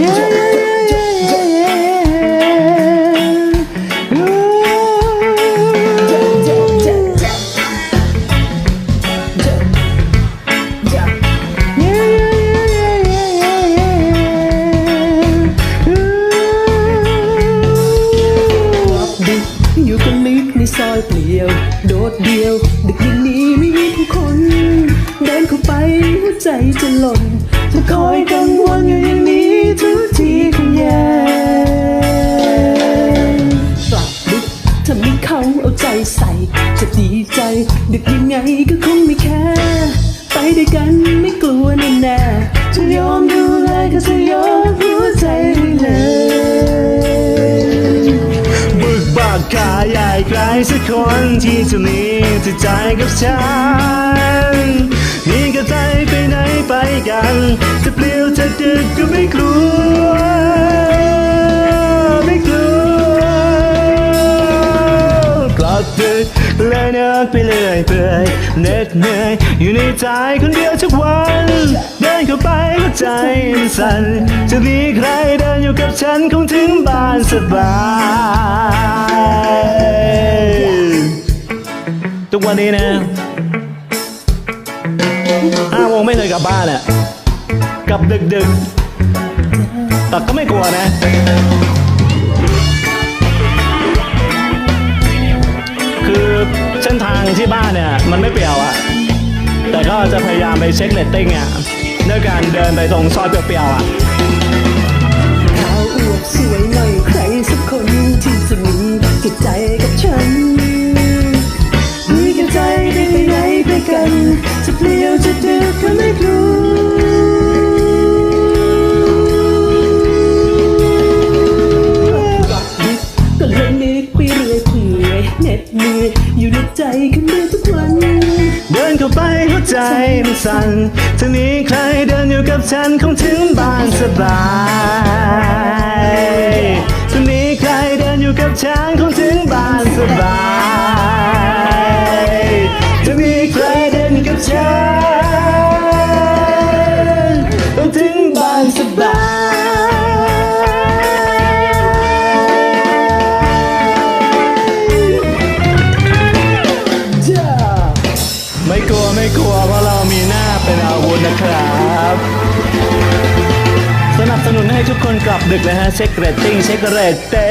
อยู่คนลิดในซอยเดียว โดดเดียว ดึกยิ่นี้ไม่มีผู้คน เดินเข้าไปหัวใจจะหล่นจะคอยกัน เขาเอาใจใส่ จะดีใจดึกยังไงก็คงไม่แค่ไปด้วยกันไม่กลัวแน่แน่จะยอมดูแลก็จะยอมหัวใจเลยบึกบักกายใหญ่ใครสักคนที่จะมีจิตใจกับฉันมีกับใจไปไหนไปกัน ดึกและเนิกไปเรื่อยเปื่อยเหน็ดเหนื่อยอยู่ในใจคนเดียวทุกวัน เดินเข้าไปหัวใจมันสั่นจะมีใครเดินอยู่กับฉันคงถึงบ้านสบายทุกวันนี้นะห้าโมงไม่เคยกลับบ้านอะกลับดึกดึกๆแต่ก็ไม่กลัวนะ งที่บ้านเนี่ยมันไม่เปลี่ยวอะแต่ก็จะพยายามไปเช็คเลตติ้งอะด้วยการเดินไปตรงซอยเปลี่ยวๆอะขาวอวบสวยหน่อยใครสักคนที่จะมีจิตใจกับฉันมีกันใจได้ไปไหนไปกัน จะเปลี่ยวจะดึกก็ไม่รู้ เหน็ดเหนื่อยอยู่ในใจคนเดียวทุกวัน เดินเข้าไปหัวใจมันสั่นทีนี้ใครเดินอยู่กับฉันคงถึงบ้านสบาย ไม่กลัวไม่กลัวเพราะเรามีหน้าเป็นอาวุธนะครับ สนับสนุนให้ทุกคนกลับดึกนะฮะ เช็คเรตติ้งเช็คเรตเต้